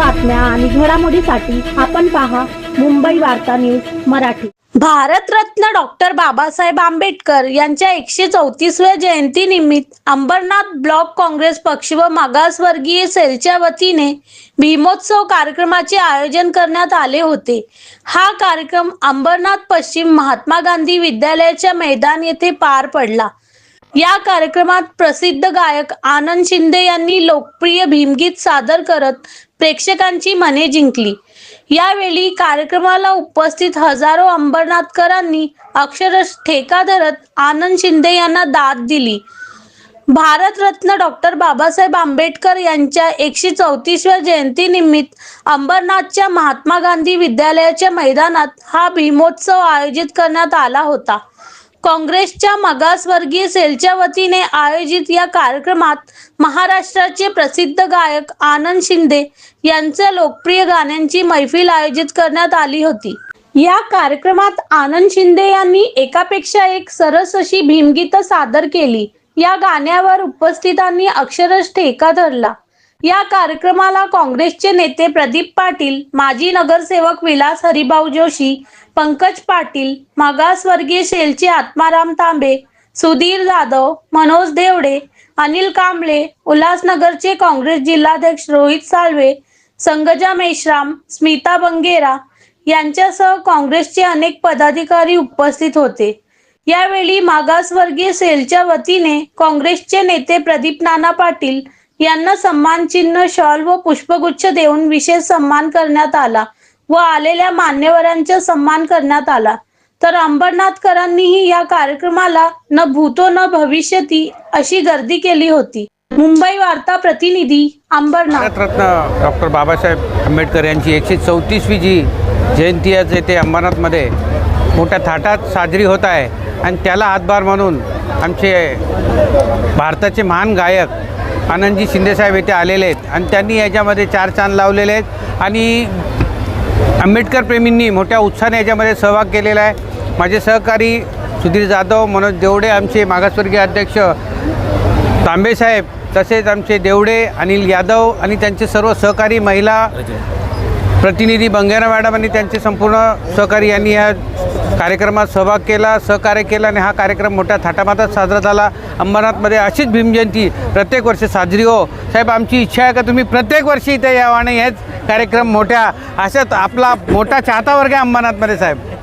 बातम्या आणि घडामोडीसाठी आपण पहा मुंबई वार्ता न्यूज मराठी. भारतरत्न डॉक्टर बाबासाहेब आंबेडकर यांच्या एकशे चौतीसव्या जयंती निमित्त अंबरनाथ ब्लॉक काँग्रेस पक्ष व मागासवर्गीय सेलच्या वतीने भीमोत्सव कार्यक्रमाचे आयोजन करण्यात आले होते. हा कार्यक्रम अंबरनाथ पश्चिम महात्मा गांधी विद्यालयाच्या मैदान येथे पार पडला. या कार्यक्रमात प्रसिद्ध गायक आनंद शिंदे यांनी लोकप्रिय भीमगीत सादर करत प्रेक्षकांची मने जिंकली. यावेळी कार्यक्रमाला उपस्थित हजारो अंबरनाथकरांनी अक्षरश ठेका धरत आनंद शिंदे यांना दाद दिली. भारतरत्न डॉक्टर बाबासाहेब आंबेडकर यांच्या एकशे चौतीसव्या जयंतीनिमित्त अंबरनाथच्या महात्मा गांधी विद्यालयाच्या मैदानात हा भीमोत्सव आयोजित करण्यात आला होता. काँग्रेसच्या मागासवर्गीय सेलच्या वतीने आयोजित या कार्यक्रमात महाराष्ट्राचे प्रसिद्ध गायक आनंद शिंदे यांच्या लोकप्रिय गाण्यांची मैफिल आयोजित करण्यात आली होती. या कार्यक्रमात आनंद शिंदे यांनी एकापेक्षा एक सरस अशी भीमगीतं सादर केली. या गाण्यावर उपस्थितांनी अक्षरश ठेका धरला. या कार्यक्रमाला काँग्रेसचे नेते प्रदीप पाटील माजी नगरसेवक विलास हरिभाऊ जोशी पंकज पाटील मागासवर्गीय सेलचे आत्माराम तांबे सुधीर जाधव मनोज देवडे अनिल कांबळे उल्हासनगरचे काँग्रेस जिल्हाध्यक्ष रोहित साळवे संगजा मेश्राम स्मिता बंगेरा यांच्यासह काँग्रेसचे अनेक पदाधिकारी उपस्थित होते. यावेळी मागासवर्गीय सेलच्या वतीने काँग्रेसचे नेते प्रदीप नाना पाटील यांना सन्मान चिन्ह शॉल व पुष्पगुच्छ देऊन विशेष सन्मान करण्यात आला व आलेल्या मान्यवरांचा सन्मान करण्यात आला. तर अंबरनाथकरांनीही या कार्यक्रमाला न भूतो न भविष्यती अशी गर्दी केली होती. मुंबई वार्ता प्रतिनिधी अंबरनाथ. रत्न डॉक्टर बाबासाहेब आंबेडकर यांची एकशे चौतीसवी जी जयंती आज येथे अंबरनाथमध्ये मोठ्या थाटात साजरी होत आहे. आणि त्याला हातभार म्हणून आमचे भारताचे महान गायक आनंदजी शिंदेसाहेब येथे आलेले आहेत. आणि त्यांनी याच्यामध्ये चार चांद लावलेले आहेत. आणि आंबेडकर प्रेमींनी मोठ्या उत्साहाने याच्यामध्ये सहभाग केलेला आहे. माझे सहकारी सुधीर जाधव मनोज देवडे आमचे मागासवर्गीय अध्यक्ष तांबेसाहेब तसेच आमचे देवडे अनिल यादव आणि त्यांचे सर्व सहकारी महिला प्रतिनिधी बंगेरा मॅडम आणि त्यांचे संपूर्ण सहकारी यांनी या कार्यक्रमात सहभाग केला सहकार्य केलं आणि हा कार्यक्रम मोठ्या थाटामाटात साजरा झाला. अंबरनाथमध्ये अशीच भीमजयंती प्रत्येक वर्षी साजरी हो. साहेब आमची इच्छा आहे का तुम्ही प्रत्येक वर्षी इथे यावं आणि हेच कार्यक्रम मोठ्या अशाच आपला मोठा चाहता वर्ग आहे अंबरनाथमध्ये साहेब.